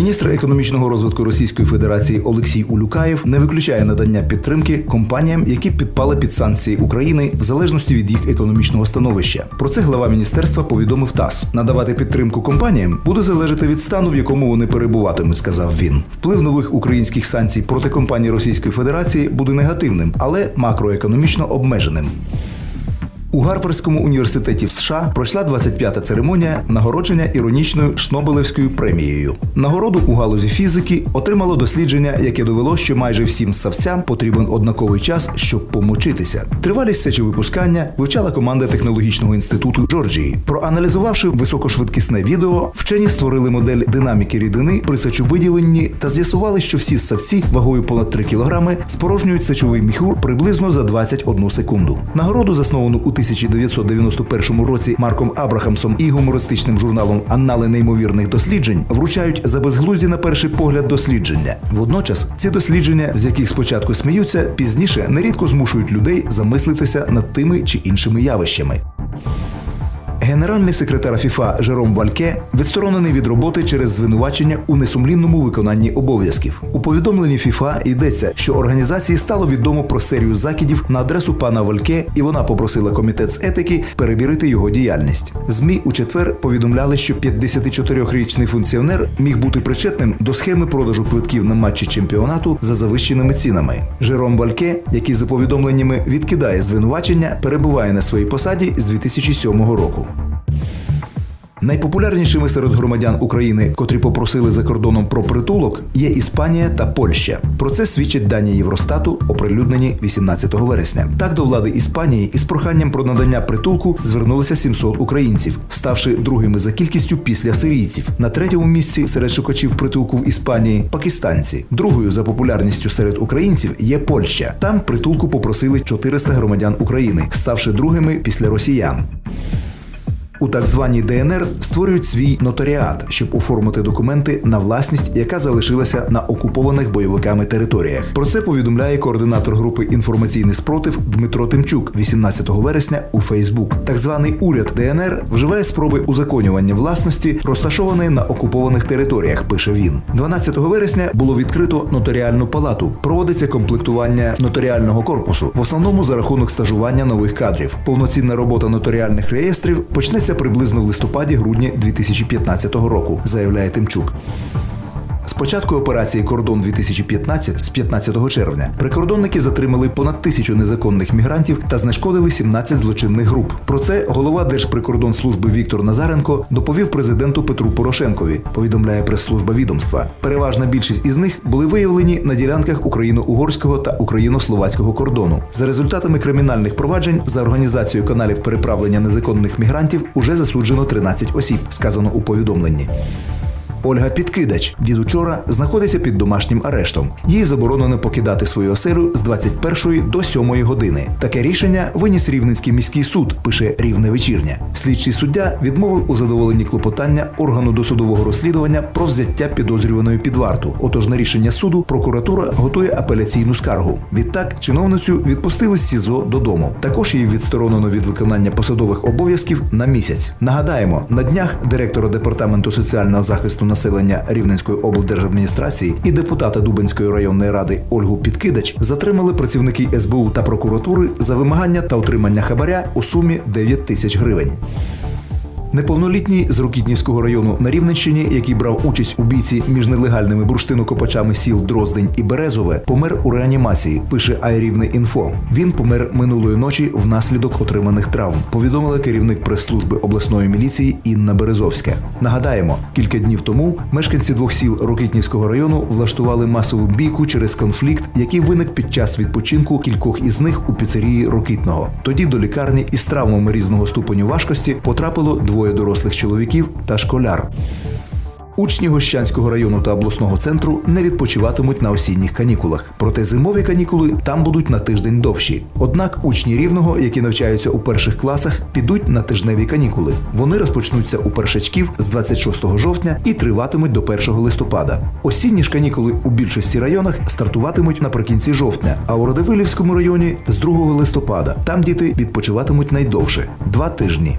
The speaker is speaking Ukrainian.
Міністр економічного розвитку Російської Федерації Олексій Улюкаєв не виключає надання підтримки компаніям, які підпали під санкції України в залежності від їх економічного становища. Про це глава міністерства повідомив ТАСС. Надавати підтримку компаніям буде залежати від стану, в якому вони перебуватимуть, сказав він. Вплив нових українських санкцій проти компаній Російської Федерації буде негативним, але макроекономічно обмеженим. У Гарвардському університеті в США пройшла 25-та церемонія нагородження іронічною Шнобелевською премією. Нагороду у галузі фізики отримало дослідження, яке довело, що майже всім ссавцям потрібен однаковий час, щоб помочитися. Тривалість сечовипускання вивчала команда технологічного інституту Джорджії. Проаналізувавши високошвидкісне відео, вчені створили модель динаміки рідини при сечовиділенні та з'ясували, що всі ссавці вагою понад 3 кг спорожнюють сечовий міхур приблизно за 21 секунду. Нагороду засновану у 1991 році Марком Абрахамсом і гумористичним журналом Аннали неймовірних досліджень вручають за безглузді на перший погляд дослідження. Водночас ці дослідження, з яких спочатку сміються, пізніше нерідко змушують людей замислитися над тими чи іншими явищами. Генеральний секретар ФІФА Жером Вальке відсторонений від роботи через звинувачення у несумлінному виконанні обов'язків. У повідомленні ФІФА йдеться, що організації стало відомо про серію закидів на адресу пана Вальке, і вона попросила комітет з етики перевірити його діяльність. Змі у четвер повідомляли, що 54-річний функціонер міг бути причетним до схеми продажу квитків на матчі чемпіонату за завищеними цінами. Жером Вальке, який за повідомленнями відкидає звинувачення, перебуває на своїй посаді з 2007 року. Найпопулярнішими серед громадян України, котрі попросили за кордоном про притулок, є Іспанія та Польща. Про це свідчать дані Євростату, оприлюднені 18 вересня. Так до влади Іспанії із проханням про надання притулку звернулися 700 українців, ставши другими за кількістю після сирійців. На третьому місці серед шукачів притулку в Іспанії пакистанці. Другою за популярністю серед українців є Польща. Там притулку попросили 400 громадян України, ставши другими після росіян. У так званій ДНР створюють свій нотаріат, щоб оформити документи на власність, яка залишилася на окупованих бойовиками територіях. Про це повідомляє координатор групи інформаційний спротив Дмитро Тимчук 18 вересня у Фейсбук. Так званий уряд ДНР вживає спроби узаконювання власності, розташованої на окупованих територіях. Пише він. 12 вересня було відкрито нотаріальну палату. Проводиться комплектування нотаріального корпусу, в основному за рахунок стажування нових кадрів. Повноцінна робота нотаріальних реєстрів почнеться приблизно в листопаді-грудні 2015 року, заявляє Тимчук. Початку операції Кордон 2015 з 15 червня прикордонники затримали понад тисячу незаконних мігрантів та знешкодили 17 злочинних груп. Про це голова Держприкордонслужби Віктор Назаренко доповів президенту Петру Порошенкові. Повідомляє прес-служба відомства. Переважна більшість із них були виявлені на ділянках україно-угорського та україно-словацького кордону. За результатами кримінальних проваджень за організацію каналів переправлення незаконних мігрантів уже засуджено 13 осіб, сказано у повідомленні. Ольга Підкидач від учора знаходиться під домашнім арештом. Їй заборонено покидати свою оселю з 21 до 7 години. Таке рішення виніс Рівненський міський суд, пише Рівне вечірня. Слідчий суддя відмовив у задоволенні клопотання органу досудового розслідування про взяття підозрюваної під варту. Отож, на рішення суду прокуратура готує апеляційну скаргу. Відтак чиновницю відпустили з СІЗО додому. Також її відсторонено від виконання посадових обов'язків на місяць. Нагадаємо, на днях директора департаменту соціального захисту населення Рівненської облдержадміністрації і депутата Дубенської районної ради Ольгу Підкидач затримали працівники СБУ та прокуратури за вимагання та отримання хабаря у сумі 9 тисяч гривень. Неповнолітній з Рокітнівського району на Рівненщині, який брав участь у бійці між нелегальними бурштинокопачами сіл Дроздень і Березове, помер у реанімації. Пише Айрівне інфо. Він помер минулої ночі внаслідок отриманих травм. Повідомила керівник прес-служби обласної міліції Інна Березовська. Нагадаємо, кілька днів тому мешканці двох сіл Рокітнівського району влаштували масову бійку через конфлікт, який виник під час відпочинку кількох із них у піцерії Рокитного. Тоді до лікарні із травмами різного ступеню важкості потрапило двоє дорослих чоловіків та школяр. Учні Гощанського району та обласного центру не відпочиватимуть на осінніх канікулах. Проте зимові канікули там будуть на тиждень довші. Однак учні рівного, які навчаються у перших класах, підуть на тижневі канікули. Вони розпочнуться у першачків з 26 жовтня і триватимуть до 1 листопада. Осінні ж канікули у більшості районах стартуватимуть наприкінці жовтня, а у Радивилівському районі з 2 листопада. Там діти відпочиватимуть найдовше два тижні.